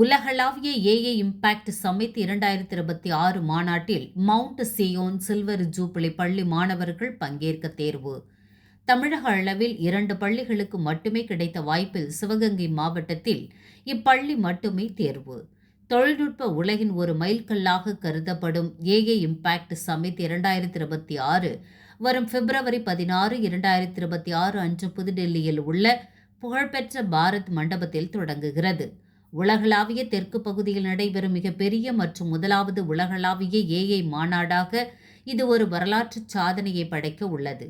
உலகளாவிய AA impact submit இரண்டாயிரத்தி இருபத்தி ஆறு மாநாட்டில் மவுண்ட் சியோன் சில்வர் ஜூப்ளி பள்ளி மாணவர்கள் பங்கேற்க தேர்வு. தமிழக அளவில் இரண்டு பள்ளிகளுக்கு மட்டுமே கிடைத்த வாய்ப்பில் சிவகங்கை மாவட்டத்தில் இப்பள்ளி மட்டுமே தேர்வு. தொழில்நுட்ப உலகின் ஒரு மைல்கல்லாக கருதப்படும் ஏஏ இம்பாக்ட் சமிட் இரண்டாயிரத்தி இருபத்தி ஆறு வரும் பிப்ரவரி பதினாறு இரண்டாயிரத்தி இருபத்தி ஆறு அன்று புதுடெல்லியில் உள்ள புகழ்பெற்ற பாரத் மண்டபத்தில் தொடங்குகிறது. உலகளாவிய தெற்கு பகுதியில் நடைபெறும் மிகப்பெரிய மற்றும் முதலாவது உலகளாவிய ஏஐ மாநாடாக இது ஒரு வரலாற்று சாதனையை படைக்க உள்ளது.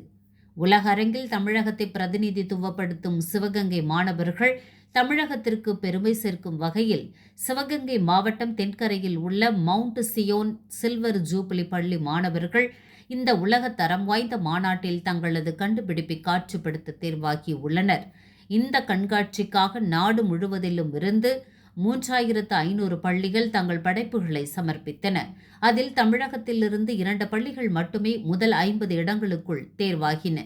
உலக அரங்கில் தமிழகத்தை பிரதிநிதித்துவப்படுத்தும் சிவகங்கை மாணவர்கள் தமிழகத்திற்கு பெருமை சேர்க்கும் வகையில் சிவகங்கை மாவட்டம் தென்கரையில் உள்ள மவுண்ட் சியோன் சில்வர் ஜூப்ளி பள்ளி மாணவர்கள் இந்த உலக தரம் வாய்ந்த மாநாட்டில் தங்களது கண்டுபிடிப்பை காட்சிப்படுத்த தேர்வாகி உள்ளனர் இந்த கண்காட்சிக்காக நாடு முழுவதிலும் இருந்து மூன்றாயிரத்து ஐநூறு பள்ளிகள் தங்கள் படைப்புகளை சமர்ப்பித்தன. அதில் தமிழகத்திலிருந்து இரண்டு பள்ளிகள் மட்டுமே முதல் ஐம்பது இடங்களுக்குள் தேர்வாகின.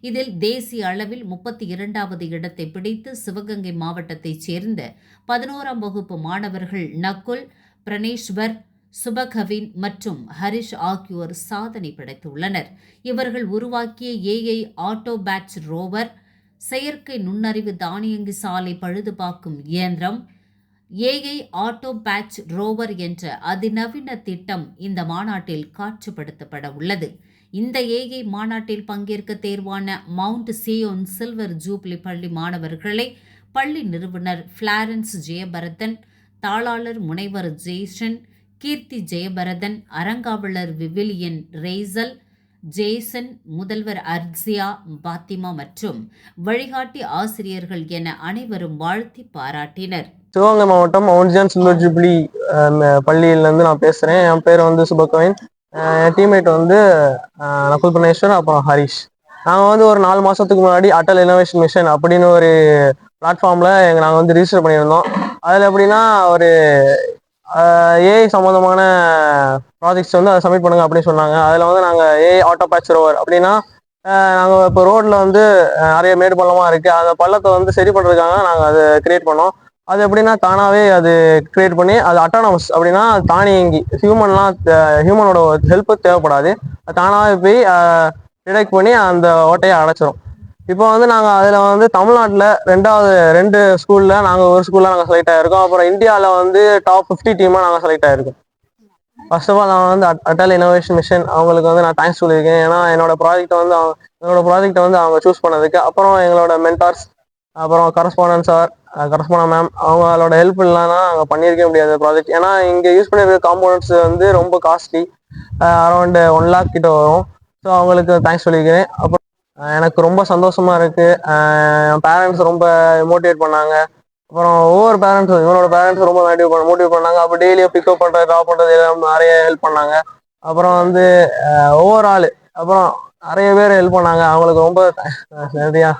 இதில் தேசிய அளவில் முப்பத்தி இரண்டாவது இடத்தை பிடித்து சிவகங்கை மாவட்டத்தைச் சேர்ந்த பதினோராம் வகுப்பு மாணவர்கள் நக்குல் பிரணேஸ்வர் சுபகவின் மற்றும் ஹரிஷ் ஆகியோர் சாதனை படைத்துள்ளனர். இவர்கள் உருவாக்கிய ஏஐ ஆட்டோ பேட்ச் ரோவர் செயற்கை நுண்ணறிவு தானியங்கி சாலை பழுதுபார்க்கும் இயந்திரம் ஏஐ ஆட்டோ பேட்ச் ரோவர் என்ற அதிநவீன திட்டம் இந்த மாநாட்டில் காட்சிப்படுத்தப்பட உள்ளது. இந்த ஏஐ மாநாட்டில் பங்கேற்க தேர்வான மவுண்ட் சியோன் சில்வர் ஜூப்ளி பள்ளி மாணவர்களை பள்ளி நிறுவனர் பிளாரன்ஸ் ஜெயபரதன் தாளாளர் முனைவர் ஜெய்சன் கீர்த்தி ஜெயபரதன் அரங்காவலர் விவிலியன் ரேசல் ஜேசன் முதல்வர் அர்சியா பாத்திமா மற்றும் வழிகாட்டி ஆசிரியர்கள் என அனைவரும் வாழ்த்தி பாராட்டினர். சிவகங்கை மாவட்டம் மவுண்ட் ஜான் சில்வர் ஜூப்ளி பள்ளியிலேருந்து நான் பேசுகிறேன் என் பேர் வந்து சுபகவின் என் டீம்மேட் வந்து நகுல் புனேஸ்வர் அப்புறம் ஹரிஷ். நாங்கள் வந்து ஒரு நாலு மாதத்துக்கு முன்னாடி அட்டல் இனோவேஷன் மிஷன் அப்படின்னு ஒரு பிளாட்ஃபார்மில் எங்கள் நாங்கள் வந்து ரிஜிஸ்டர் பண்ணியிருந்தோம். அதில் எப்படின்னா ஒரு ஏஐ சம்மந்தமான ப்ராஜெக்ட்ஸ் வந்து அதை சப்மிட் பண்ணுங்க அப்படின்னு சொன்னாங்க. அதில் வந்து நாங்கள் ஏஐ ஆட்டோ பேட்ச் ரோவர் அப்படின்னா நாங்கள் இப்போ ரோட்டில் வந்து நிறைய மேடு பள்ளமாக இருக்குது அந்த பள்ளத்தை வந்து சரி பண்ணுறதுக்காக நாங்கள் அதை கிரியேட் பண்ணோம். அது எப்படின்னா தானாகவே அது கிரியேட் பண்ணி அது அட்டானமஸ் அப்படின்னா தானியங்கி ஹியூமன்லாம் ஹியூமனோட ஹெல்ப்பு தேவைப்படாது. தானாகவே போய் டிடெக்ட் பண்ணி அந்த ஓட்டையை அடைச்சிரும். இப்போ வந்து நாங்கள் அதில் வந்து தமிழ்நாட்டில் ரெண்டாவது ரெண்டு ஸ்கூலில் நாங்கள் ஒரு ஸ்கூலில் நாங்கள் செலக்ட் ஆகிருக்கோம் அப்புறம் இந்தியாவில் வந்து டாப் ஃபிஃப்டி டீமாக நாங்கள் செலக்ட் ஆகிருக்கோம் ஃபர்ஸ்ட் ஆஃப் ஆல் நான் வந்து அட்- அட்டல் இனோவேஷன் மிஷன் அவங்களுக்கு வந்து நான் தேங்க்ஸ் சொல்லியிருக்கேன். ஏன்னா என்னோட ப்ராஜெக்ட்டை வந்து அவங்க என்னோட ப்ராஜெக்ட்டை வந்து அவங்க சூஸ் பண்ணதுக்கு அப்புறம் எங்களோட மென்டார்ஸ் அப்புறம் கரஸ்பாண்டன்ஸ் சார் கரஸ்பாண்டன் மேம் அவங்களோட ஹெல்ப் இல்லைன்னா நாங்கள் பண்ணியிருக்க முடியாது ப்ராஜெக்ட் ஏன்னா இங்கே யூஸ் பண்ணியிருக்க காம்போனன்ட்ஸ் வந்து ரொம்ப காஸ்ட்லி அரௌண்டு ஒன் லேக் கிட்ட வரும். ஸோ அவங்களுக்கு தேங்க்ஸ் சொல்லிக்கிறேன் அப்புறம் எனக்கு ரொம்ப சந்தோஷமா இருக்கு. பேரண்ட்ஸ் ரொம்ப மோட்டிவேட் பண்ணாங்க. அப்புறம் ஒவ்வொரு பேரண்ட்ஸும் இவனோட பேரண்ட்ஸ் ரொம்ப மோட்டிவேட் பண்ண மோட்டிவேட் பண்ணாங்க. அப்போ டெய்லியும் பிக்கப் பண்ணுறது ட்ராப் பண்ணுறது எல்லாம் நிறைய ஹெல்ப் பண்ணாங்க. அப்புறம் வந்து ஒவ்வொரு ஆள் அப்புறம் நிறைய பேர் ஹெல்ப் பண்ணாங்க. அவங்களுக்கு ரொம்ப சரியா?